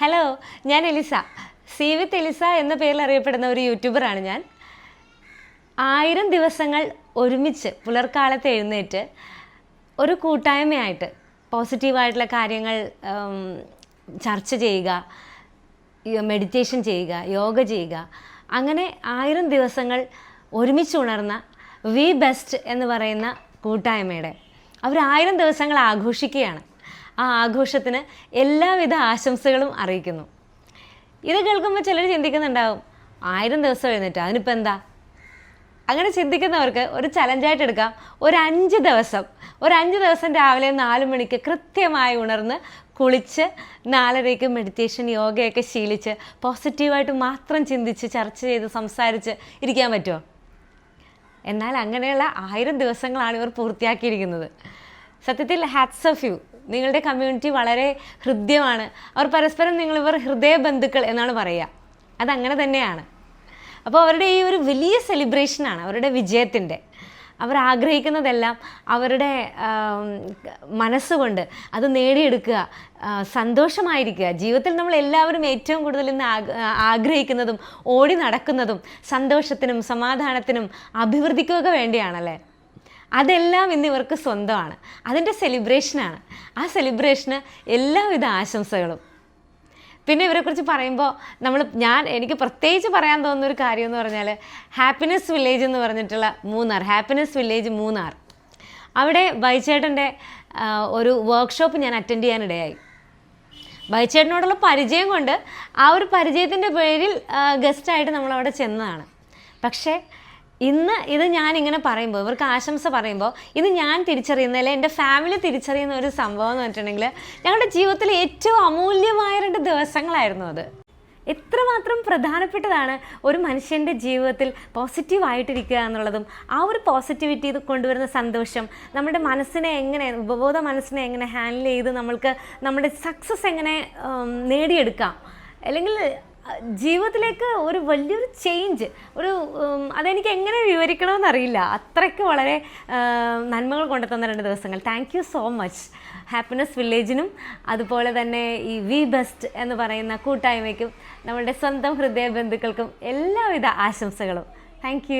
Hello ഞാൻ Elisa. C with Elisa എന്ന പേരിൽ അറിയപ്പെടുന്ന ഒരു യൂട്യൂബറാണ് ഞാൻ. ആയിരം ദിവസങ്ങൾ ഒരുമിച്ച് പുലർക്കാലത്ത് എഴുന്നേറ്റ് ഒരു കൂട്ടായ്മയായിട്ട് പോസിറ്റീവായിട്ടുള്ള കാര്യങ്ങൾ ചർച്ച ചെയ്യുക മെഡിറ്റേഷൻ ചെയ്യുക യോഗ ചെയ്യുക. അങ്ങനെ ആയിരം ദിവസങ്ങൾ ഒരുമിച്ച് ഉണർന്ന വി ബെസ്റ്റ് എന്ന് പറയുന്ന കൂട്ടായ്മയുടെ. അവർ ആയിരം ദിവസങ്ങൾ ആഘോഷിക്കുകയാണ്. ആ ആഘോഷത്തിന് എല്ലാവിധ ആശംസകളും അറിയിക്കുന്നു. ഇത് കേൾക്കുമ്പോൾ ചിലർ ചിന്തിക്കുന്നുണ്ടാവും ആയിരം ദിവസം എഴുന്നേറ്റ് അതിനിപ്പോൾ എന്താ? അങ്ങനെ ചിന്തിക്കുന്നവർക്ക് ഒരു ചലഞ്ചായിട്ട് എടുക്കാം. ഒരു അഞ്ച് ദിവസം ഒരു അഞ്ച് ദിവസം രാവിലെ നാല് മണിക്ക് കൃത്യമായി ഉണർന്ന് കുളിച്ച് നാലരയ്ക്ക് മെഡിറ്റേഷൻ യോഗയൊക്കെ ശീലിച്ച് പോസിറ്റീവായിട്ട് മാത്രം ചിന്തിച്ച് ചർച്ച ചെയ്ത് സംസാരിച്ച് ഇരിക്കാൻ പറ്റുമോ എന്നാൽ അങ്ങനെയുള്ള ആയിരം ദിവസങ്ങളാണ് ഇവർ പൂർത്തിയാക്കിയിരിക്കുന്നത്. സത്യത്തിൽ ഹാറ്റ്സ് ഓഫ് യു നിങ്ങളുടെ കമ്മ്യൂണിറ്റി വളരെ ഹൃദ്യമാണ്. അവർ പരസ്പരം നിങ്ങളിവർ ഹൃദയ ബന്ധുക്കൾ എന്നാണ് പറയുക. അതങ്ങനെ തന്നെയാണ്. അപ്പോൾ അവരുടെ ഈ ഒരു വലിയ സെലിബ്രേഷനാണ് അവരുടെ വിജയത്തിന്റെ. അവർ ആഗ്രഹിക്കുന്നതെല്ലാം അവരുടെ മനസ്സുകൊണ്ട് അത് നേടിയെടുക്കുക സന്തോഷമായിരിക്കുക. ജീവിതത്തിൽ നമ്മൾ എല്ലാവരും ഏറ്റവും കൂടുതൽ ഇന്ന് ആഗ്രഹിക്കുന്നതും ഓടി നടക്കുന്നതും സന്തോഷത്തിനും സമാധാനത്തിനും അഭിവൃദ്ധിക്കുമൊക്കെ വേണ്ടിയാണല്ലേ? അതെല്ലാം ഇന്ന് ഇവർക്ക് സ്വന്തമാണ്. അതിന്റെ സെലിബ്രേഷനാണ് ആ സെലിബ്രേഷന് എല്ലാവിധ ആശംസകളും. പിന്നെ ഇവരെക്കുറിച്ച് പറയുമ്പോൾ നമ്മൾ ഞാൻ എനിക്ക് പ്രത്യേകിച്ച് പറയാൻ തോന്നുന്ന ഒരു കാര്യം എന്ന് പറഞ്ഞാൽ ഹാപ്പിനെസ് വില്ലേജ് എന്ന് പറഞ്ഞിട്ടുള്ള മൂന്നാർ ഹാപ്പിനെസ് വില്ലേജ് മൂന്നാർ. അവിടെ ബൈച്ചേട്ടന്റെ ഒരു വർക്ക്ഷോപ്പ് ഞാൻ അറ്റൻഡ് ചെയ്യാനിടയായി ബൈച്ചേട്ടനോടുള്ള പരിചയം കൊണ്ട് ആ ഒരു പരിചയത്തിന്റെ പേരിൽ ഗസ്റ്റായിട്ട് നമ്മളവിടെ ചെന്നതാണ്. പക്ഷേ ഇന്ന് ഇത് ഞാൻ ഇങ്ങനെ പറയുമ്പോൾ ഇവർക്ക് ആശംസ പറയുമ്പോൾ ഇത് ഞാൻ തിരിച്ചറിയുന്ന അല്ലെങ്കിൽ എന്റെ ഫാമിലി തിരിച്ചറിയുന്ന ഒരു സംഭവം എന്ന് പറഞ്ഞിട്ടുണ്ടെങ്കിൽ ഞങ്ങളുടെ ജീവിതത്തിലെ ഏറ്റവും അമൂല്യമായ രണ്ട് ദിവസങ്ങളായിരുന്നു അത്. എത്രമാത്രം പ്രധാനപ്പെട്ടതാണ് ഒരു മനുഷ്യന്റെ ജീവിതത്തിൽ പോസിറ്റീവായിട്ടിരിക്കുക എന്നുള്ളതും ആ ഒരു പോസിറ്റിവിറ്റി കൊണ്ടുവരുന്ന സന്തോഷം നമ്മുടെ മനസ്സിനെ എങ്ങനെ ഉപബോധ മനസ്സിനെ എങ്ങനെ ഹാൻഡിൽ ചെയ്ത് നമ്മൾക്ക് നമ്മുടെ സക്സസ് എങ്ങനെ നേടിയെടുക്കാം അല്ലെങ്കിൽ ജീവിതത്തിലേക്ക് ഒരു വലിയൊരു ചേഞ്ച് ഒരു അതെനിക്ക് എങ്ങനെ വിവരിക്കണമെന്നറിയില്ല അത്രയ്ക്ക് വളരെ നന്മകൾ കൊണ്ടുതന്ന രണ്ട് ദിവസങ്ങൾ. Thank you so much happiness വില്ലേജിനും അതുപോലെ തന്നെ ഈ വി ബെസ്റ്റ് എന്ന് പറയുന്ന കൂട്ടായ്മയ്ക്കും നമ്മളുടെ സ്വന്തം ഹൃദയ ബന്ധുക്കൾക്കും എല്ലാവിധ ആശംസകളും. താങ്ക്